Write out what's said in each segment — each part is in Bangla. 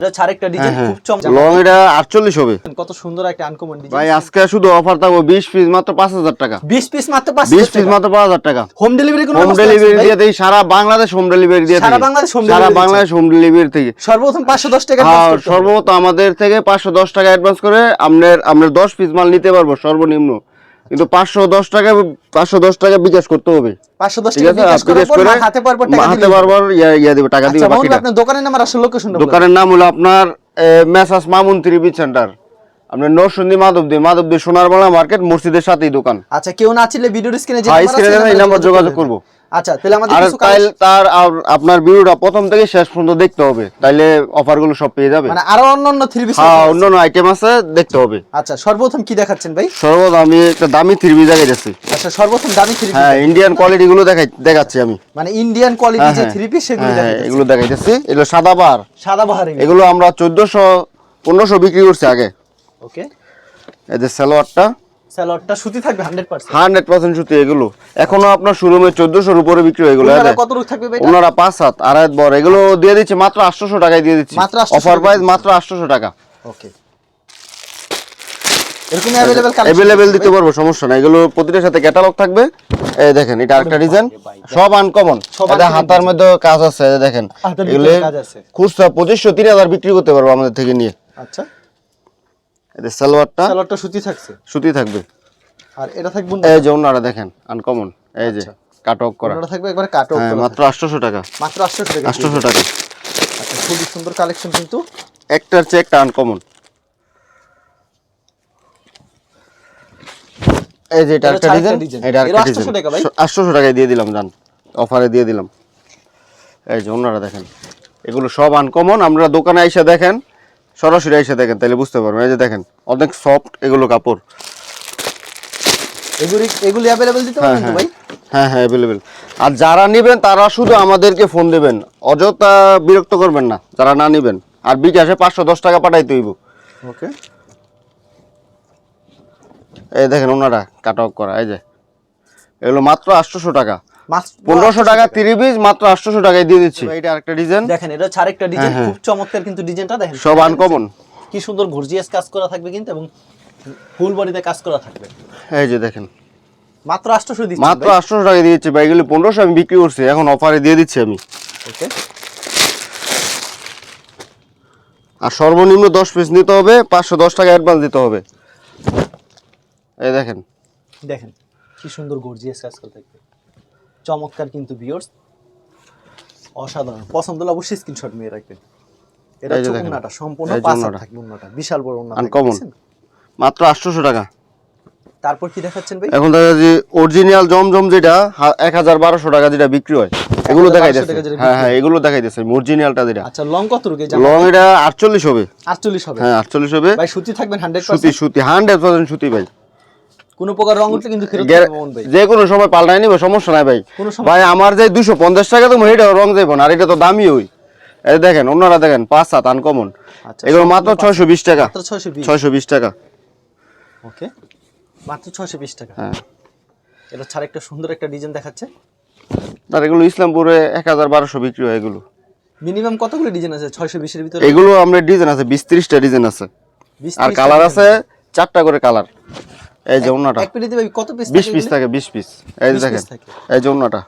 এটা আরেকটা ডিজাইন হ্যাঁ। খুব চমৎকার। লং এটা আটচল্লিশ হবে। কত সুন্দর একটা আনকমন ভাই আজকে শুধু অফার থাকব বিশ পিস মাত্র পাঁচ হাজার টাকা। 20 পিস মাত্র 5 বিশ পিস মাত্র পাঁচ হাজার টাকা। হোম ডেলিভারি কোনো হোম ব্যবস্থা ডেলিভারি দিয়ে দেই সারা বাংলাদেশ হোম ডেলিভারি দিয়ে সারা বাংলাদেশ সারা বাংলাদেশ হোম ডেলিভারি থেকে। সর্বপ্রথম 510 টাকা হ্যাঁ আমাদের থেকে পাঁচশো দশ টাকা অ্যাডভান্স করে আপনার দশ পিস মাল নিতে পারব সর্বনিম্ন। কিন্তু পাঁচশো দশ টাকা পাঁচশো দশ টাকা বিকাশ করতে হবে। 510 ঠিক টাকা আছে? বিকাশ আর করার বিকাশ পর করে হাতে পারব টাকা হাতে দিলে বারবার দেবে। টাকা দিবে আচ্ছা দোকানের নাম আর দোকানের নাম হলো আপনার মেসাস মামুন ত্রিবি সেন্টার। আপনার নরসন্দি মাধবদী মাধবদী সোনারবাংলা মার্কেট মসজিদের সাথেই দোকান। আচ্ছা কেউ না ছিলে ভিডিও স্ক্রিনে এই নাম্বার যোগাযোগ করব। আচ্ছা তাহলে আমাদের আর কিছু তাই তার আর- আপনার ভিডিওটা প্রথম থেকে শেষ পর্যন্ত দেখতে হবে। তাইলে অফারগুলো সব পেয়ে যাবে। মানে আরও অন্যান্য থ্রি পিস হ্যাঁ অন্যান্য আইটেম আছে দেখতে হবে। আচ্ছা সর্বপ্রথম কি দেখাচ্ছেন ভাই? সর্বদা আমি একটা দামি থ্রি পিস জায়গায় আচ্ছা সর্বপ্রথম দামি থ্রি হ্যাঁ ইন্ডিয়ান কোয়ালিটি গুলো দেখাই দেখাচ্ছি আমি। মানে ইন্ডিয়ান কোয়ালিটি হ্যাঁ, যে হ্যাঁ। থ্রি পিস সেগুলো হ্যাঁ, হ্যাঁ, এগুলো দেখাইতেছি এগুলো সাদা বার। সাদা বাহারি এগুলো। আমরা চোদ্দশো পনেরোশো বিক্রি করছি আগে। ওকে এই যে সালোয়ারটা। স্যালোয়ারটা সুতি থাকবে 100% হান্ড্রেড পার্সেন্ট সুতি এগুলো এখনো আপনার শোরুমে চোদ্দশোর উপরে বিক্রি হয়ে গেলো ওনারা কত রূপ থাকবে ভাই এটা? ওনারা পাঁচ সাত আড়াই বড় এগুলো দিয়ে দিচ্ছে মাত্র আটশোশো টাকায় দিয়ে দিচ্ছি মাত্র 800 অফার টাকা প্রাইস মাত্র আটশোশো টাকা ওকে এরকম अवेलेबल কালেকশন অ্যাভেলেবেল দিতে পারবো সমস্যা নাই এগুলো প্রতিটার সাথে ক্যাটালগ থাকবে এই দেখেন এটা আরেকটা ডিজাইন সব আনকমন সব এটা uncommon হাতার মধ্যে কাজ আছে এই দেখেন হাতের ভিতরে এগুলো কাজ আছে। খুচরা পঁচিশশো তিন হাজার বিক্রি করতে পারবো আমাদের থেকে নিয়ে আচ্ছা এটা সালোয়ারটা স্যালোয়ারটা সুতি থাকছে? সুতি থাকবে। আর এটা থাকবে এই যে ওনারা দেখেন আনকমন এই যে কাটক করা। ওনারা থাকবে একবারে কাট হ্যাঁ মাত্র আটশোশো টাকা। মাত্র 800 টাকা আটশোশো টাকা। আচ্ছা খুবই সুন্দর কালেকশন কিন্তু। একটার চেয়ে একটা আনকমন এই যে এটা একটা ডিজাইন এটা এরও আরেকটা 800 টাকা ভাই? 800 টাকায় দিয়ে দিলাম জান। অফারে দিয়ে দিলাম। এই যে ওনারা দেখেন। এগুলো সব আনকমন আমরা দোকানে আইসা দেখেন সরাসরি এসে দেখেন তাহলে বুঝতে পারবেন। এই যে দেখেন অনেক সফট এগুলো কাপড়। এগুলি এগুলি অ্যাভেলেবেল দিতে পারবেন হ্যাঁ, তো ভাই? হ্যাঁ হ্যাঁ অ্যাভেলেবেল আর যারা নেবেন তারা শুধু আমাদেরকে ফোন দেবেন। অযথা বিরক্ত করবেন না যারা না নেবেন। আর বিকাশে পাঁচশো দশ টাকা পাঠাইতে হইব। ওকে। এই দেখেন ওনারা কাট অফ করা এই যে। এগুলো মাত্র আটশোশো টাকা। পনেরোশো টাকা তিরিশ পিস মাত্র আটশোশো টাকায় দিয়ে দিচ্ছি। এটা আরেকটা ডিজাইন দেখেন এটা হচ্ছে আরেকটা ডিজাইন হ্যাঁ, খুব চমৎকার কিন্তু ডিজাইনটা দেখেন। সব আনকমন কি সুন্দর গর্জিয়াস কাজ করা থাকবে কিন্তু এবং ফুল বডিতে কাজ করা থাকবে। এই যে দেখেন। মাত্র 800 দিচ্ছি মাত্র আটশোশো টাকায় দিয়েছি ভাই এগুলো পনেরোশো আমি বিক্রি করছি এখন অফারে দিয়ে দিচ্ছি আমি। ওকে আর সর্বনিম্ন দশ পিস নিতে হবে পাঁচশো দশ টাকা অ্যাডভান্স দিতে হবে। এই দেখেন। দেখেন কি সুন্দর গর্জিয়াস কাজ করা থাকবে। চমৎকার কিন্তু ভিউয়ার্স অসাধারণ। পছন্দ হলে অবশ্যই স্ক্রিনশট নিয়ে রাখবেন। এটা হচ্ছে। উন্নাটা সম্পূর্ণ পাঁচ। থাকবে উন্নাটা। বিশাল বড় উন্না Uncommon। মাত্র আটশোশো টাকা। তারপর কি দেখাচ্ছেন ভাই? এখন দেখা যায় যে অরিজিনাল জমজম যেটা এক হাজার বারোশো টাকা যেটা বিক্রি হয় এগুলো দেখাই টাকা হ্যাঁ হ্যাঁ এগুলো দেখাই দিচ্ছে অরিজিনালটা যেটা। আচ্ছা লং কত রুকে? লং এটা আটচল্লিশ হবে। 48 হবে। হ্যাঁ আটচল্লিশ হবে। ভাই সুতি থাকবেন 100% সুতি সুতি হান্ড্রেড পার্সেন্ট সুতি ভাই। কোনো প্রকার রং উঠলে কিন্তু ফেরত যে কোনো সময় পাল্টাই নিবে সমস্যা নাই ভাই। ভাই আমার যে দুশো পঞ্চাশ টাকা তো এটা রং যাইব না আর এটা তো দামি ওই। এই দেখেন অন্যরা দেখেন পাঁচ সাত আনকমন আচ্ছা, এগুলো মাত্র ছয়শো বিশ টাকা। মাত্র 620 ছয়শো বিশ টাকা। ওকে মাত্র 620 টাকা। হ্যাঁ। এটা ছাড়া একটা সুন্দর একটা ডিজাইন দেখাচ্ছে। আর এগুলো ইসলামপুরে এক হাজার বারোশো বিক্রি হয় এগুলো। মিনিমাম কতগুলো ডিজাইন আছে 620 এর ভিতরে? এগুলো আমরা ডিজাইন আছে বিশ ত্রিশটা ডিজাইন আছে। আর কালার আছে চারটা করে কালার এই যে অন্যটা এক পেটিতে ভাই কত পিস বিশ পিস থাকে বিশ পিস এই দেখেন। এই যে অন্যটা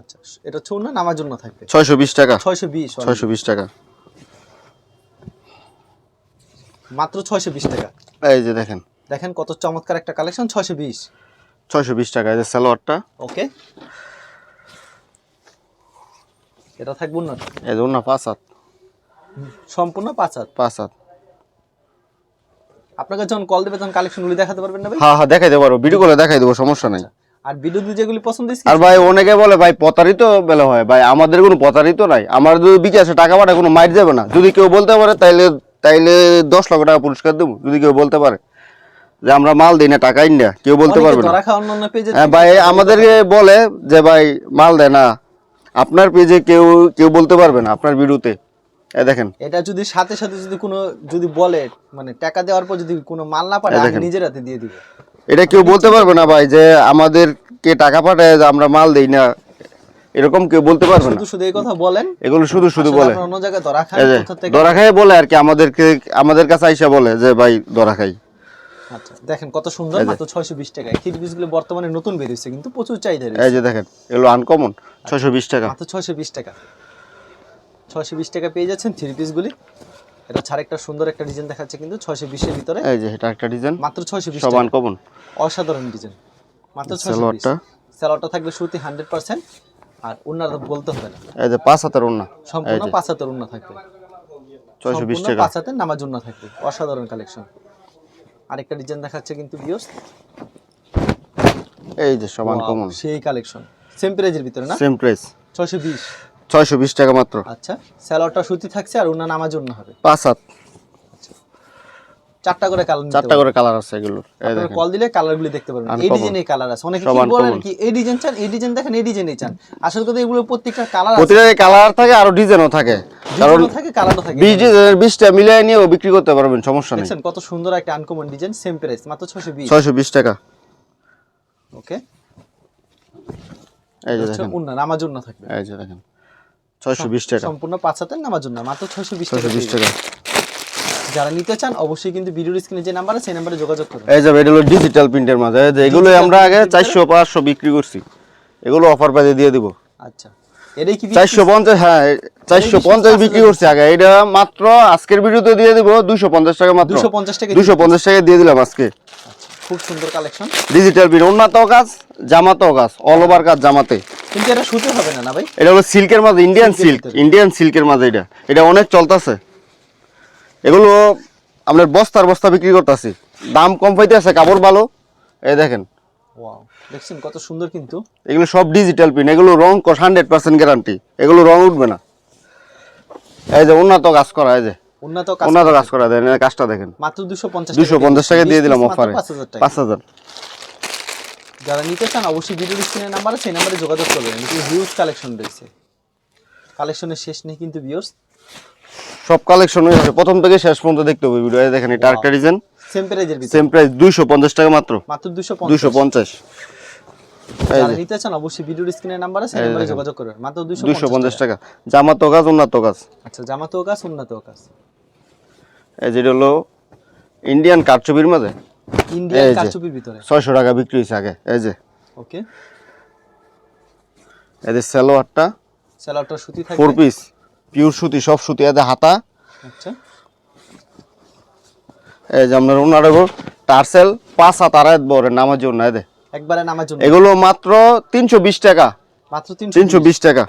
আচ্ছা এটা হচ্ছে না নামার জন্য থাকবে? ছয়শো বিশ টাকা। 620 ছয়শো বিশ টাকা। মাত্র 620 টাকা। এই যে দেখেন। দেখেন কত চমৎকার একটা কালেকশন 620 ছয়শো বিশ টাকা এই যে সালোয়ারটা। ওকে। এটা থাকবে না এই যে অন্য পাঁচ হাত। সম্পূর্ণ পাঁচ হাত। পাঁচ হাত। আপনাকে যখন কল দেবে তখন কালেকশনগুলি দেখাতে পারবেন না ভাই? হ্যাঁ হ্যাঁ দেখাই দেবো ভিডিও করে দেখাই দেবো সমস্যা নাই। আর ভিডিও যেগুলি পছন্দ হয়েছে আর ভাই অনেকে বলে ভাই প্রতারিত বেলা হয়। ভাই আমাদের কোনো প্রতারিত নাই। আমার যদি বিকাশে টাকা পাঠায় কোনো মাইর যাবে না। যদি কেউ বলতে পারে তাইলে তাইলে দশ লক্ষ টাকা পুরস্কার দেবো। যদি কেউ বলতে পারে যে আমরা মাল দিই না টাকা না। কেউ বলতে পারবে না। হ্যাঁ ভাই আমাদেরকে বলে যে ভাই মাল দেয় না। আপনার পেজে কেউ কেউ বলতে পারবে না আপনার ভিডিওতে দেখেন। এটা যদি সাথে সাথে যদি কোনো যদি বলে মানে টাকা দেওয়ার পর যদি কোনো মাল না পারে আমি নিজের হাতে দিয়ে দিব। এটা কেউ বলতে পারবে না ভাই যে আমাদেরকে টাকা পাঠায় যে আমরা মাল দেই না। এরকম কেউ বলতে পারবে না। শুধু এই কথা বলেন। এগুলো শুধু শুধু বলে। অন্য জায়গায় ধরা খান এই যে কোথা থেকে? দরা খাই বলে আর কি আমাদেরকে আমাদের কাছে আইসা বলে যে ভাই দরা খাই। আচ্ছা দেখেন কত সুন্দর মাত্র ছয়শো বিশ টাকায়। থ্রি পিসগুলো বর্তমানে নতুন বেরিয়েছে কিন্তু প্রচুর চাহিদা এই যে দেখেন এগুলো আনকমন ছয়শো বিশ টাকা। মাত্র ছয়শো বিশ টাকা। ছয়শো বিশ টাকা পেয়ে যাচ্ছেন থ্রি পিস গুলি। এটা ছাড় একটা সুন্দর একটা ডিজাইন দেখাচ্ছে কিন্তু ছয়শো বিশের ভিতরে। এই যে এটা একটা ডিজাইন মাত্র ছয়শো বিশ সব টাকা। আনকমন অসাধারণ ডিজাইন মাত্র ছয়শো বিশ। স্যালোয়ারটা থাকবে শুরুতে হান্ড্রেড পার্সেন্ট। আর অন্যান্য বলতে হবে না। এই যে পাঁচ হাতের ওন্না সম্পূর্ণ পাঁচ হাতের উন্না থাকবে। ছয়শো বিশ টাকা। পাঁচ হাতের নামাজ উন্না থাকবে। অসাধারণ কালেকশন আরেকটা ডিজাইন দেখাচ্ছে কিন্তু বিয়স এই যে সব আনকমন সেই কালেকশন সেম প্রাইজের ভিতরে না? সেম প্রাইস ছয়শো বিশ। ছয়শো বিশ টাকা মাত্র। আচ্ছা স্যালোয়ারটা সুতি থাকছে আর উন্না নামাজ উন্না হবে। পাঁচ হাত। চারটা করে কালার চারটা করে কালার আছে এগুলোর। এই কল দিলে কালারগুলি দেখতে পারবেন। এই Uncommon। ডিজাইনে কালার আছে। অনেকে কি বলেন কি এই ডিজাইন চান এই ডিজাইন দেখেন এই ডিজাইনই চান। আসল কথা এগুলো প্রত্যেকটা কালার আছে। প্রতিটা কালার থাকে আরও ডিজাইনও থাকে। কারণ থাকে কালারও থাকে বিশ ডিজাইনের বিশটা মিলিয়ে নিয়েও বিক্রি করতে পারবেন সমস্যা নেই। দেখছেন কত সুন্দর একটা আনকমন ডিজাইন সেম প্রাইস মাত্র ছশো বিশ। ছয়শো বিশ টাকা। ওকে এই যে দেখেন। উন্না নামাজ উন্না থাকবে। এই যে দেখেন। ছয়শো বিশ টাকা। সম্পূর্ণ পাঁচ হাতের নামাজ উন্না মাত্র ছয়শো বিশ টাকা যারা নিতে চান অবশ্যই কিন্তু ভিডিওর স্ক্রিনে যে নাম্বার আছে সেই নাম্বারে যোগাযোগ করুন। এই যে এটা হলো ডিজিটাল প্রিন্টের মাঝে। এগুলো আমরা আগে print এর চারশো পাঁচশো বিক্রি করছি। এগুলো অফার প্রাইজে দিয়ে দিব। আচ্ছা। এটাই কি চারশো পঞ্চাশ হ্যাঁ চারশো পঞ্চাশ বিক্রি করছি আগে। এটা মাত্র আজকের ভিডিওতে দিয়ে দিব দুশো পঞ্চাশ টাকা মাত্র। দুশো পঞ্চাশ টাকা দুশো পঞ্চাশ টাকা দিয়ে দিলাম আজকে। খুব সুন্দর কালেকশন ডিজিটাল প্রিন্ট উন্নত কাজ জামাতেও কাজ অল ওভার কাজ জামাতে। কিন্তু এটা শুতে হবে না না ভাই? এটা হলো সিল্কের মাঝে ইন্ডিয়ান সিল্ক ইন্ডিয়ান সিল্কের মাঝে এটা। এটা অনেক চলতেছে। এগুলো আমরা বস্তার বস্তা বিক্রি করতেছি। দাম কম পাইতেছে কাপড় ভালো। এই দেখেন। ওয়াও দেখছেন কত সুন্দর কিন্তু। এগুলো সব ডিজিটাল প্রিন্ট এগুলো রং কস হান্ড্রেড পার্সেন্ট গ্যারান্টি এগুলো রং উঠবে না। এই যে উন্নত কাজ করা এই যে। উন্নত কাজ করা দেন কাজটা দেখেন। মাত্র দুশো পঞ্চাশ দুশো পঞ্চাশ টাকা দিয়ে দিলাম অফারে পাঁচ হাজার যারা নিতে চান অবশ্যই ভিডিও স্ক্রিনের নাম্বার আছে নাম্বারে যোগাযোগ করবেন। হিউজ কালেকশন রয়েছে। কালেকশনের শেষ নেই কিন্তু ভিউয়ার্স সব কালেকশন প্রথম থেকে শেষ পর্যন্ত দেখতে হবে ভিডিও দেখেন এটা আরেকটা ডিজাইন সেম প্রাইজের সেম প্রাইস দুইশো পঞ্চাশ টাকা মাত্র। মাত্র দুশো দুইশো পঞ্চাশ। পঞ্চাশ এই যারা যে। নিতে চান অবশ্যই ভিডিও স্ক্রিনের নাম্বার আছে নাম্বারে যোগাযোগ করবেন। মাত্র দুশো দুইশো পঞ্চাশ টাকা। জামাতো কাজ উন্নত কাজ আচ্ছা জামাতেও কাজ উন্নত কাজ এই যেটা হলো ইন্ডিয়ান কারচুপির মাঝে? ইন্ডিয়ান এই কারচুপির ভিতরে। ছয়শো টাকা বিক্রি হয়েছে আগে। এই যে। ওকে। এদের সালোয়ারটা। স্যালাডটা সুতি ফোর থাকবে পিস পিওর সুতি সব সুতি। এদের হাতা। আচ্ছা। এই যে আপনার ওনার টার্সেল পাঁচ হাত আড়াই বড় নামার জন্য এদের একবারে নামার জন্য। এগুলো মাত্র তিনশো বিশ টাকা। মাত্র তিনশো তিনশো বিশ টাকা।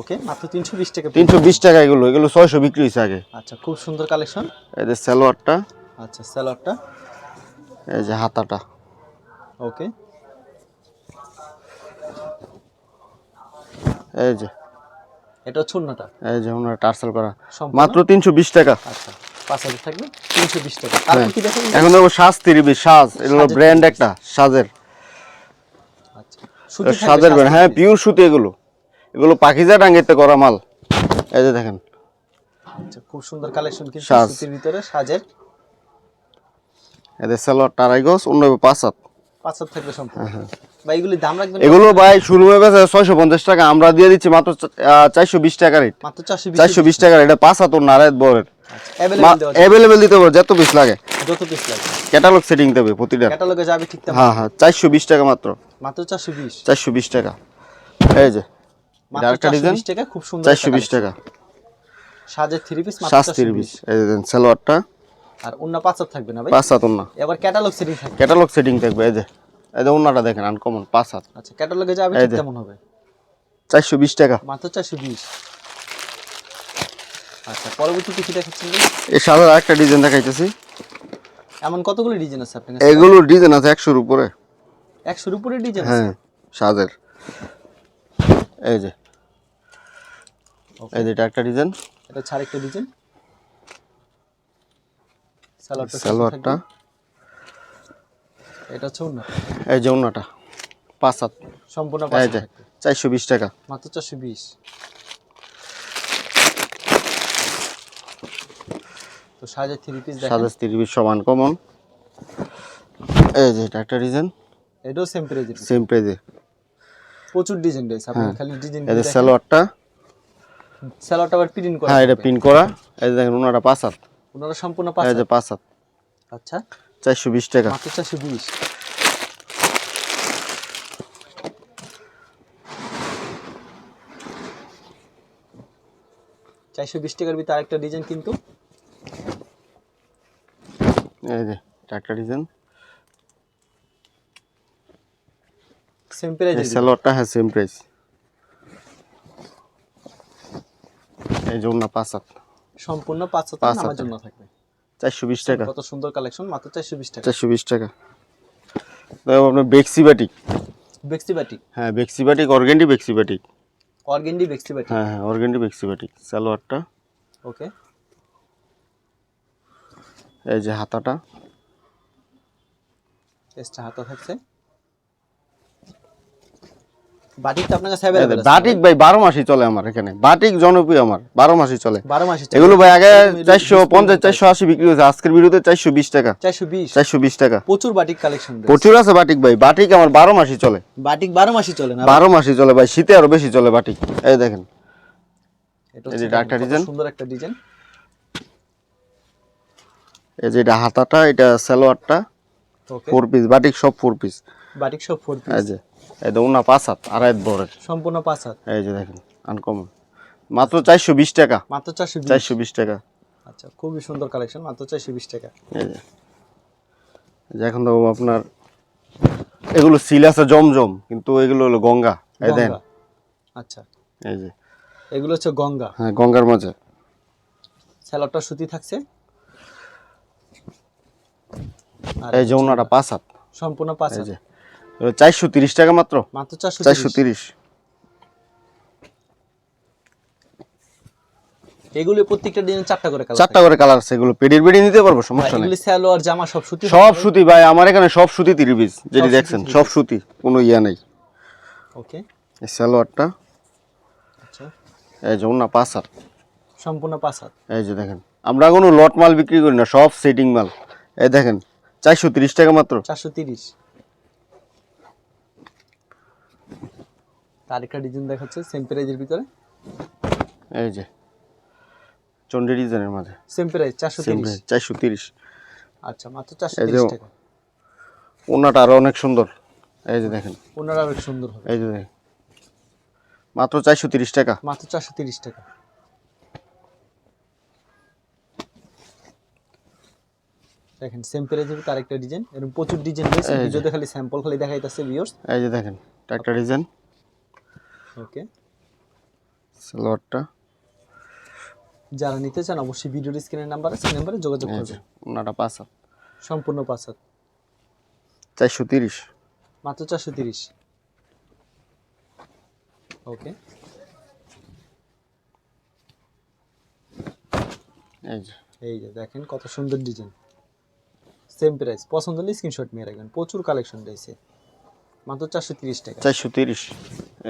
ওকে মাত্র তিনশো বিশ টাকা। তিনশো বিশ টাকা এগুলো। এগুলো ছয়শো বিক্রি হয়েছে আগে। আচ্ছা খুব সুন্দর কালেকশন। এদের সালোয়ারটা। আচ্ছা স্যালাডটা এই যে হাতাটা। ওকে। এই যে। এটা হচ্ছে এই যে ওনার টার্সেল করা? মাত্র তিনশো বিশ টাকা। আচ্ছা। পাঁচ হাজার থাকবে তিনশো বিশ টাকা। তারপর কি দেখেন? এখন দেখো সাজ তিরিবি সাজ এগুলো ব্র্যান্ড একটা সাজের। আচ্ছা। সাজের ব্র্যান্ড হ্যাঁ সাত পিওর সুতি এগুলো। এগুলো পাখিজা ডাঙ্গিতে করা মাল। এই যে দেখেন। আচ্ছা খুব সুন্দর কালেকশন কিন্তু সুতির ভিতরে সাজের। এদের সালোয়ার টারাই গছ অন্য পাঁচ হাত। পাঁচ হাত থাকবে সম্পূর্ণ। হ্যাঁ, এগুলি দাম রাখবেন এগুলো ভাই শুরু হয়ে গেছে ছয়শো পঞ্চাশ টাকা আমরা দিয়ে দিচ্ছি মাত্র চারশো বিশ টাকা রেট। মাত্র চারশো বিশ টাকা এটা পাঁচ হাত নারায়ত বরের অ্যাভেলেবেল দিতে পারব যত পিস লাগে। যত পিস লাগে। ক্যাটালগ সেটিং দেবে প্রতিটা। ক্যাটালগে যাবে ঠিক হ্যাঁ হ্যাঁ চারশো বিশ টাকা মাত্র। মাত্র চারশো বিশ। চারশো বিশ টাকা। এই যে আরেকটা ডিজাইন টাকা খুব সুন্দর চারশো বিশ টাকা। সাজের থ্রি পিস মাত্র সাজ বিশ। এই দেখেন সালোয়ারটা। আর অন্য পাঁচ হাত থাকবে না ভাই? পাঁচ হাত না এবার ক্যাটালগ সেটিং থাকবে। ক্যাটালগ সেটিং থাকবে এই যে এই যে ওনাটা দেখেন আনকমন পাঁচ হাত। আচ্ছা ক্যাটালগে যাবে তেমন হবে। চারশো বিশ টাকা। মাত্র চারশো বিশ। আচ্ছা পরবর্তীতে কি দেখাচ্ছেন এই সাদা একটা ডিজাইন দেখাইতেছি। এমন কতগুলো ডিজাইন আছে আপনার এগুলো ডিজাইন আছে 100 এর উপরে। 100 এর উপরে ডিজাইন আছে? হ্যাঁ সাদের এই যে। এই যে একটা ডিজাইন এটা ছাড় একটা ডিজাইন সালোয়ারটা সালোয়ারটা এটা হচ্ছে উন্না এই যে উন্নাটা পাঁচ সাত সম্পূর্ণ পাঁচ এই যে 420 টাকা। মাত্র 420 সাজের থ্রি পিস সাজের তিরিশ সমান কমন এই যে এটা একটা ডিজাইন এটাও সেম প্রাইজে প্রচুর ডিজাইন রয়েছে আপনি হ্যাঁ। খালি ডিজাইন এই যে সালোয়ারটা। স্যালোয়ারটা আবার প্রিন্ট করা হ্যাঁ এটা। পিন করা। এই যে দেখেন ওনাটা পাঁচ হাত। ওনারা সম্পূর্ণ পাঁচ এই যে পাঁচ হাত। আচ্ছা। চারশো বিশ টাকা। মাত্র চারশো বিশ। চারশো বিশ টাকার ভিতরে আরেকটা ডিজাইন কিন্তু। এই যে এটা ডিজাইন। সেম এই প্রাইজের সালোয়ারটা হ্যাঁ সেম প্রাইস এই যে ওনা পাঁচ হাত। সম্পূর্ণ পাঁচ পাঁচ হাজার। জন্য থাকবে। চারশো বিশ টাকা। কত সুন্দর কালেকশন মাত্র চারশো বিশ টাকা। চারশো বিশ টাকা। তারপর আপনার বেক্সি বাটিক বেক্সি বাটি হ্যাঁ বেক্সি বাটিক অর্গেন্ডি বেক্সি বাটিক অর্গেন্ডি বেক্সি বাটি হ্যাঁ হ্যাঁ অর্গেন্ডি বেক্সি বাটিক সালোয়ারটা ওকে এই যে হাতাটা। এক্সট্রা হাতা থাকছে। বাটিক তো আপনার কাছে আছে। বাটিক ভাই বারো মাসই চলে আমার এখানে। বাটিক জনপ্রিয় আমার বারো মাসই চলে। বারো মাসে এগুলো ভাই আগে চারশো পঞ্চাশ চারশো আশি বিক্রি হয়েছে। আজকের ভিডিওতে চারশো বিশ টাকা। চারশো বিশ। চারশো বিশ টাকা। প্রচুর বাটিক কালেকশন প্রচুর আছে বাটিক ভাই। বাটিক আমার বারো মাসই চলে। বাটিক বারো মাসই চলে না? বারো মাসই চলে ভাই। শীতে আরও বেশি চলে বাটিক। এই দেখেন। এটা একটা design। সুন্দর একটা ডিজাইন। এই যে এটা হাতাটা এটা সালোয়ারটা ফোর পিস বাটিক সব ফোর পিস বাটিক সব ফোর পিস এই যে এই দেখুন না পাঁচ হাত আড়াই বড়ের সম্পূর্ণ পাঁচ হাত। এই যে দেখেন আনকমন মাত্র চারশো বিশ টাকা। মাত্র চারশো চারশো বিশ টাকা। আচ্ছা খুবই সুন্দর কালেকশন মাত্র চারশো বিশ টাকা। এই যে এই যে এখন তো আপনার এগুলো সিল আছে জমজম কিন্তু এগুলো হলো গঙ্গা। এই দেন আচ্ছা। এই যে। এগুলো হচ্ছে গঙ্গা। হ্যাঁ গঙ্গার মাঝে। স্যালাডটা সুতি থাকছে। আর এই যে ওনাটা পাঁচ হাত। সম্পূর্ণ পাঁচ হাত। চারশো তিরিশ টাকা মাত্র। মাত্র চারশো চারশো তিরিশ। এগুলো প্রত্যেকটা ডিজাইন চারটা করে কালার চারটা করে কালার আছে। এগুলো পেডির পেডি নিতে পারব সমস্যা নেই। এগুলি সালোয়ার জামা সব সুতি। সব সুতি ভাই আমার এখানে সব সুতি যেটি সব দেখছেন সব সুতি কোনো ইয়া নেই। ওকে এই সালোয়ারটা আচ্ছা। এই যে ওনা পাঁচ হাত। সম্পূর্ণ পাঁচ হাত। এই যে দেখেন আমরা কোনো লট মাল বিক্রি করি না সব সেটিং মাল। এই দেখেন চারশো তিরিশ টাকা মাত্র। চারশো তিরিশ। আরেকটা ডিজাইন দেখাচ্ছে সেম প্রাইজের ভিতরে। এই যে চন্ডি ডিজাইনের মাঝে। সেম প্রাইস চারশো তিরিশ। চারশো তিরিশ। আচ্ছা মাত্র চারশো তিরিশ টাকা। ওনাটা আরও অনেক সুন্দর। এই যে দেখেন। ওনারা অনেক সুন্দর এই যে মাত্র চারশো তিরিশ টাকা। মাত্র চারশো তিরিশ টাকা। দেখেন সেম প্রাইজের ভিতরে আরেকটা ডিজাইন এরকম প্রচুর ডিজাইন রয়েছে। ভিডিওতে খালি স্যাম্পল খালি দেখাইতেছে ভিউয়ার্স এই যে দেখেন একটা ডিজাইন ওকে সালোয়ারটা যারা নিতে চান অবশ্যই ভিডিওর স্ক্রিনের নাম্বার আছে নাম্বারে যোগাযোগ করবেন। ওনাটা পাঁচ হাত সম্পূর্ণ পাঁচ হাত চারশো তিরিশ। মাত্র চারশো তিরিশ। ওকে এই যে। এই যে দেখেন কত সুন্দর ডিজাইন সেম প্রাইস পছন্দ হলে স্ক্রিনশট নিয়ে রাখবেন। প্রচুর কালেকশন রয়েছে। মাত্র চারশো তিরিশ টাকা। চারশো তিরিশ।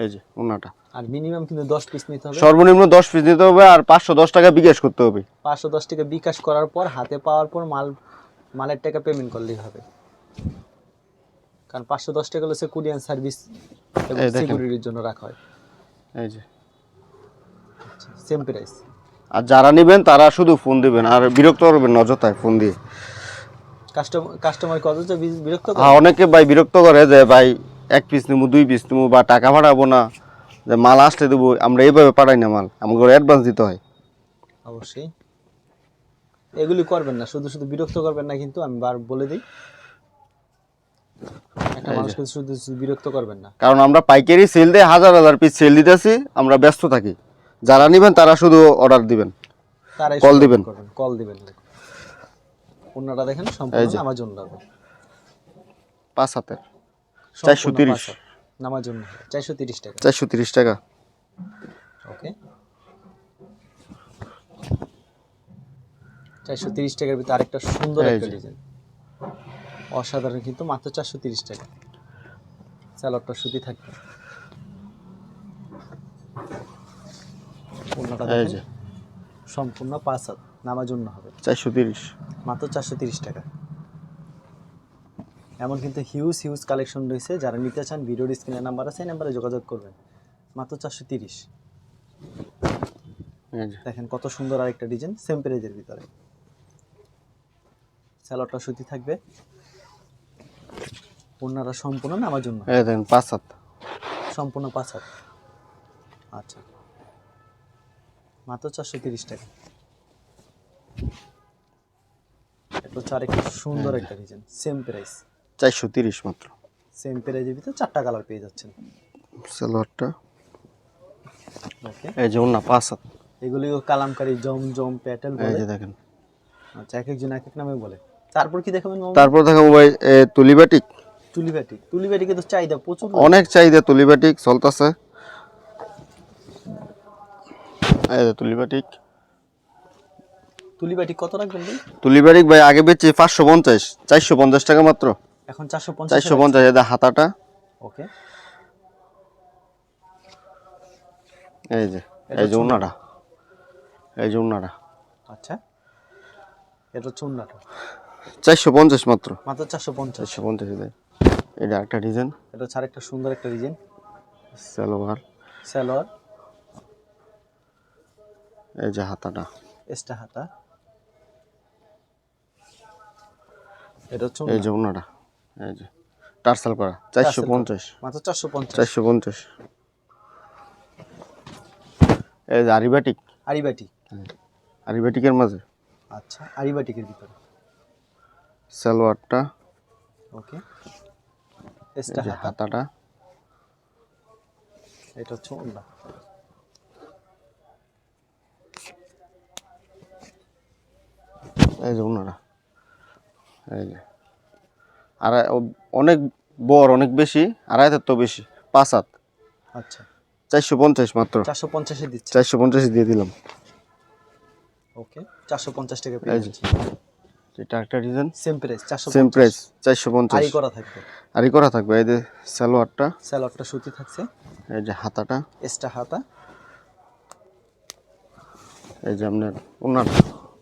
এই যে ওনাটা। আর মিনিমাম কিন্তু দশ পিস নিতে হবে। সর্বনিম্ন দশ পিস নিতে হবে আর পাঁচশো দশ টাকা বিকাশ করতে হবে। পাঁচশো দশ টাকা বিকাশ করার পর হাতে পাওয়ার পর মাল মালের টাকা পেমেন্ট করলেই হবে। কারণ পাঁচশো দশ টাকা হচ্ছে কুরিয়ান সার্ভিস এবং সিকিউরিটির জন্য রাখা হয়। এই যে। সেম প্রাইস আর যারা নেবেন তারা শুধু ফোন দিবেন। আর বিরক্ত করবেন না অযথায় ফোন দিয়ে। কাস্টমার কাস্টমার কত বিরক্ত করে? হ্যাঁ অনেকে ভাই বিরক্ত করে যে ভাই এক পিস নিবো দুই পিস নিবো বা টাকা পাঠাবো না যে মাল আসলে দেবো আমরা এইভাবে পাঠাই না মাল আমাকে অ্যাডভান্স দিতে হয়। অবশ্যই। এগুলি করবেন না শুধু শুধু বিরক্ত করবেন না কিন্তু আমি বার বলে দিই। একটা মানুষকে শুধু বিরক্ত করবেন না। কারণ আমরা পাইকারি সেল দিয়ে হাজার হাজার পিস সেল দিতেছি আমরা ব্যস্ত থাকি। যারা নেবেন তারা শুধু অর্ডার দিবেন। তারাই শুধু দিবেন। কল দিবেন। অন্যটা দেখেন সম্পূর্ণ যে। নামার জন্য হবে। পাঁচ হাতের। চারশো তিরিশ। নামার জন্য চারশো তিরিশ টাকা। চারশো তিরিশ টাকা। ওকে। চারশো তিরিশ টাকার ভিতরে আরেকটা সুন্দর একটা ডিজাইন অসাধারণ কিন্তু মাত্র চারশো তিরিশ টাকা। স্যালাডটা সুতি থাকবে। অন্যটা সম্পূর্ণ পাঁচ হাত নামার জন্য হবে। চারশো তিরিশ। মাত্র চারশো তিরিশ টাকা। এমন কিন্তু হিউজ হিউজ কালেকশন রয়েছে। যারা নিতে চান ভিডিওর স্ক্রিনের নাম্বার আছে এই নাম্বারে যোগাযোগ করবেন। মাত্র চারশো তিরিশ। দেখেন কত সুন্দর আরেকটা ডিজাইন সেম প্রাইজের ভিতরে। স্যালোডটা সুতি থাকবে। ওনারা সম্পূর্ণ নামার জন্য দেখেন পাঁচ হাত। সম্পূর্ণ পাঁচ হাত। আচ্ছা। মাত্র চারশো তিরিশ টাকা। এটা হচ্ছে আরেকটা সুন্দর একটা ডিজাইন সেম প্রাইস চারশো তিরিশ মাত্র। সেম প্রাইজের ভিতরে চারটা কালার পেয়ে যাচ্ছেন। সালোয়ারটা। ওকে এই যে ওনা পাঁচ হাত। এগুলি কালামকারি জম জম প্যাটেল বলে। দেখেন। আচ্ছা এক একজন এক এক নামে বলে। তারপর কি দেখাবেন তারপর দেখাবো ভাই তুলিবাটিক তুলিবাটি তুলিবাটিকে তো চাহিদা প্রচুর। অনেক চাহিদা তুলিবাটিক চলতেছে। তুলিবাটিক। তুলিবাটি কত রাখবেন ভাই তুলিবাটিক ভাই আগে বেচছি পাঁচশো পঞ্চাশ চারশো পঞ্চাশ টাকা মাত্র। এখন চারশো পঞ্চাশ চারশো পঞ্চাশ এটা হাতাটা। ওকে। এই যে এই যে উনাটা এই যে উনাটা আচ্ছা। এটা হচ্ছে উন্নাটা। চারশো পঞ্চাশ মাত্র। মাত্র চারশো পঞ্চাশ। চারশো পঞ্চাশ এটা একটা ডিজাইন। এটা হচ্ছে আরেকটা সুন্দর একটা ডিজাইন। সালোয়ার। সালোয়ার। এই যে হাতাটা। এক্সট্রা হাতা। এটা হচ্ছে এই যে উনাটা এই যে টার্সাল করা চারশো পঞ্চাশ। মাত্র চারশো পঞ্চাশ। চারশো পঞ্চাশ। এই যে আরিবাটিক। আরিবাটি আরিবাটিকের মাঝে। আচ্ছা আরিবাটিকের ভিতরে। সালোয়ারটা। ওকে। এক্সট্রা হাতাটা। এটা হচ্ছে উন্না এই যে উনারা এই যে। আর অনেক বড় অনেক বেশি আড়াই হাতের তো বেশি পাঁচ হাত। আচ্ছা। চারশো পঞ্চাশ মাত্র। চারশো পঞ্চাশে দিচ্ছে। চারশো পঞ্চাশ দিয়ে দিলাম। ওকে চারশো পঞ্চাশ টাকা পেয়ে যে। যাচ্ছে। এটা একটা ডিজাইন সেম প্রাইস চারশো সেম প্রাইস চারশো পঞ্চাশ। করা থাকবে। করা থাকবে এই যে সালোয়ারটা। সুতি থাকছে। এই যে হাতাটা। এক্সট্রা হাতা। এই যে আপনার ওনার।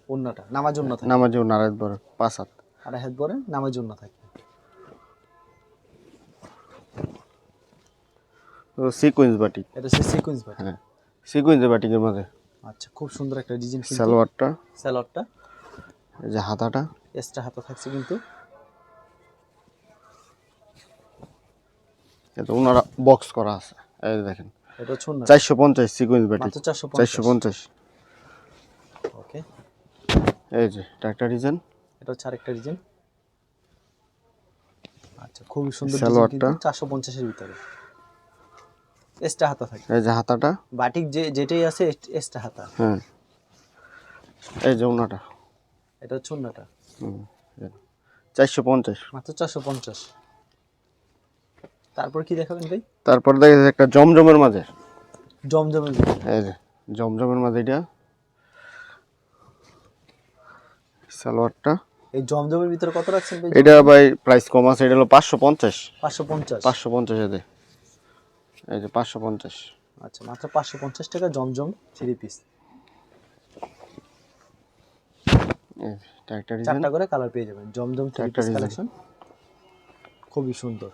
উন্নাটা নামার জন্য থাকবে নামাজ নারায়ণ বড় পাঁচ হাত। আর হাত বরে নামার জন্য থাকবে সিকুয়েন্স বাটিক এটা হচ্ছে সিকুয়েন্স বাটি হ্যাঁ সিকুয়েন্স বাটিকের মাঝে আচ্ছা খুব সুন্দর একটা ডিজাইন কিন্তু। সালোয়ারটা। স্যালোয়ারটা এই যে হাতাটা। এক্সট্রা হাতা থাকছে কিন্তু। এটা ওনারা বক্স করা আছে। এই দেখেন। এটা হচ্ছে উন্না চারশো পঞ্চাশ সিকুয়েন্স বাটিক মাত্র চারশো চারশো পঞ্চাশ। ওকে এই যে একটা ডিজাইন এটা হচ্ছে আরেকটা ডিজাইন আচ্ছা খুবই সুন্দর সালোয়ারটা। চারশো পঞ্চাশের ভিতরে। এক্সট্রা হাতা থাকে এই যে হাতাটা। বাটিক যে যেটাই আছে এক্সট্রা হাতা। হ্যাঁ। এই যে ওনাটা। এটা হচ্ছে উন্নাটা চারশো পঞ্চাশ। মাত্র চারশো পঞ্চাশ। তারপর কি দেখাবেন ভাই? তারপর দেখা একটা জমজমের মাঝে। জমজমের এই যে জমজমের মাঝে এটা। সালোয়ারটা। এই জমজমের ভিতরে কত রাখছেন ভাই? এটা ভাই প্রাইস কম আছে এটা হলো পাঁচশো পঞ্চাশ। পাঁচশো পঞ্চাশ। পাঁচশো পঞ্চাশ এতে। এই যে পাঁচশো পঞ্চাশ। আচ্ছা মাত্র পাঁচশো পঞ্চাশ টাকা জমজম থ্রি পিস চারটা করে কালার পেয়ে যাবেন। জমজম থ্রি পিস কালেকশন খুবই সুন্দর।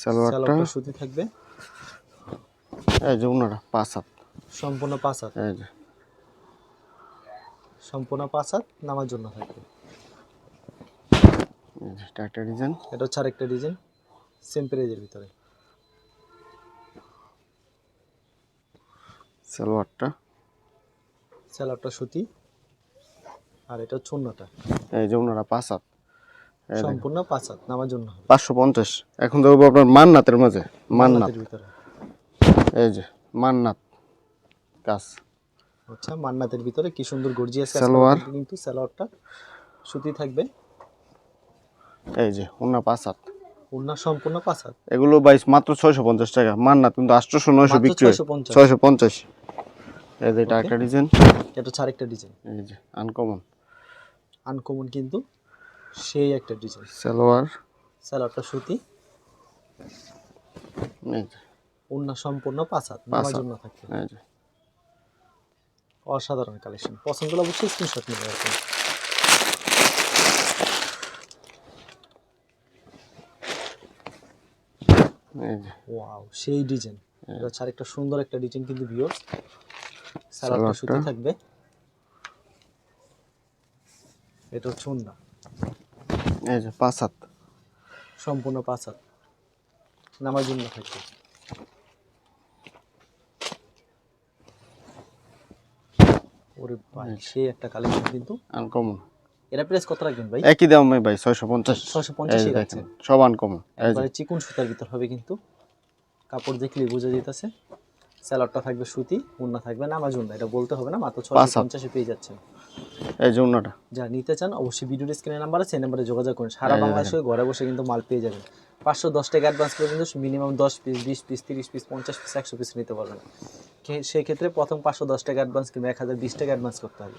সালোয়ারটা সুতি থাকবে। এই যে ওনারা পাঁচ হাত। সম্পূর্ণ পাঁচ হাত। এই যে। সম্পূর্ণ পাঁচ হাত নামার জন্য থাকবে। এটা একটা ডিজাইন এটা হচ্ছে আরেকটা ডিজাইন সেম প্রাইজের ভিতরে। সালোয়ারটা? স্যালোয়ারটা সুতি আর এটা হচ্ছে অন্যটা। এই যে ওনারা পাঁচ হাত। সম্পূর্ণ পাঁচ হাত নামার জন্য পাঁচশো পঞ্চাশ। এখন দেখব আপনার মান্নাতের মাঝে। মান্নাত। হাতের ভিতরে। এই যে মান্নাত। কাজ। আচ্ছা মান্নাতের ভিতরে কি সুন্দর গর্জিয়াস সালোয়ার। কিন্তু সালোয়ারটা। সুতি থাকবে। এই যে ওনা পাঁচ হাত। ওড়না সম্পূর্ণ পাঁচ হাত। এগুলো বাইশ মাত্র ছয়শো পঞ্চাশ টাকা। মান্নাত কিন্তু আটশোশো নয়শো বিক্রি হয়। 650 ছয়শো পঞ্চাশ। এই যে এটা একটা ডিজাইন। এটা হচ্ছে আরেকটা ডিজাইন। এই যে আনকমন আনকমন কিন্তু সেই একটা ডিজাইন। সালোয়ার। সালোয়ারটা সুতি। এই যে। সম্পূর্ণ পাঁচ হাত। নামার জন্য থাকবে এই যে। অসাধারণ কালেকশন পছন্দ হলে অবশ্যই স্ক্রিনশট নিয়ে রাখুন ওয়াও সেই ডিজাইন এটা হচ্ছে একটা সুন্দর একটা ডিজাইন কিন্তু ভিউয়ার্স সালোয়ারটা সুতি থাকবে। এটা হচ্ছে ওন্না এই যে পাঁচ হাত। সম্পূর্ণ পাঁচ হাত। নামার জন্য থাকবে। ওরে ভাই সেই একটা কালেকশন কিন্তু আনকমন এরা প্রাইস কত রাখবেন ভাই? একই দাম ভাই ছয়শো পঞ্চাশ। 650 এই যে এই দেখেন রাখছেন। সব আনকমন একবারে চিকন সুতার ভিতর হবে কিন্তু। কাপড় দেখলে বোঝা যেতেছে। স্যালাডটা থাকবে সুতি উন্না থাকবে নামাজ উন্না এটা বলতে হবে না মাত্র পাঁচ ছয়শো হাত। পঞ্চাশে পেয়ে যাচ্ছেন। এই যে অন্যটা। যারা নিতে চান অবশ্যই ভিডিওর স্ক্রিনে নাম্বার আছে এই নাম্বারে যোগাযোগ করুন। সারা বাংলাদেশে ঘরে বসে কিন্তু মাল পেয়ে যাবেন। পাঁচশো দশ টাকা অ্যাডভান্স করে কিন্তু মিনিমাম দশ পিস বিশ পিস তিরিশ পিস পঞ্চাশ পিস একশো পিস নিতে পারবেন। সেক্ষেত্রে প্রথম পাঁচশো দশ টাকা অ্যাডভান্স কিংবা এক হাজার বিশ টাকা অ্যাডভান্স করতে হবে।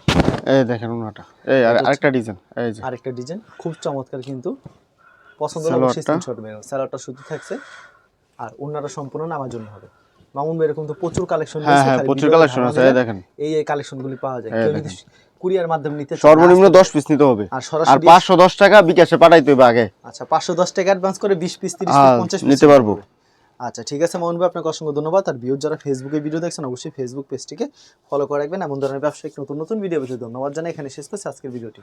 এই দেখেন অন্যটা। এই আর- আরেকটা ডিজাইন এই যে। আরেকটা ডিজাইন খুব চমৎকার কিন্তু। পছন্দ হলে অবশ্যই? স্ক্রিনশট মেরো স্যালাডটা সুতি থাকছে। আর অন্যটা সম্পূর্ণ নামার জন্য হবে। মামুন এরকম তো প্রচুর কালেকশন হ্যাঁ হ্যাঁ প্রচুর কালেকশন আছে এই দেখেন। এই এই কালেকশনগুলি পাওয়া যায়। কেউ যদি কুরিয়ার মাধ্যমে নিতে সর্বনিম্ন দশ পিস নিতে হবে। আর সরাসরি পাঁচশো দশ টাকা বিকাশে পাঠাইতে হবে আগে। আচ্ছা পাঁচশো দশ টাকা অ্যাডভান্স করে বিশ পিস তিরিশ হ্যাঁ, পিস পঞ্চাশ পিস নিতে পারব। আচ্ছা ঠিক আছে মনবে ভাই আপনাকে অসংখ্য ধন্যবাদ। আর ভিউর যারা ফেসবুকে ভিডিও দেখছেন অবশ্যই ফেসবুক পেজটিকে ফলো করে রাখবেন। এমন ধরনের ব্যবসায়িক নতুন নতুন ভিডিও পেতে ধন্যবাদ জানাই। এখানে শেষ করছি আজকের ভিডিওটি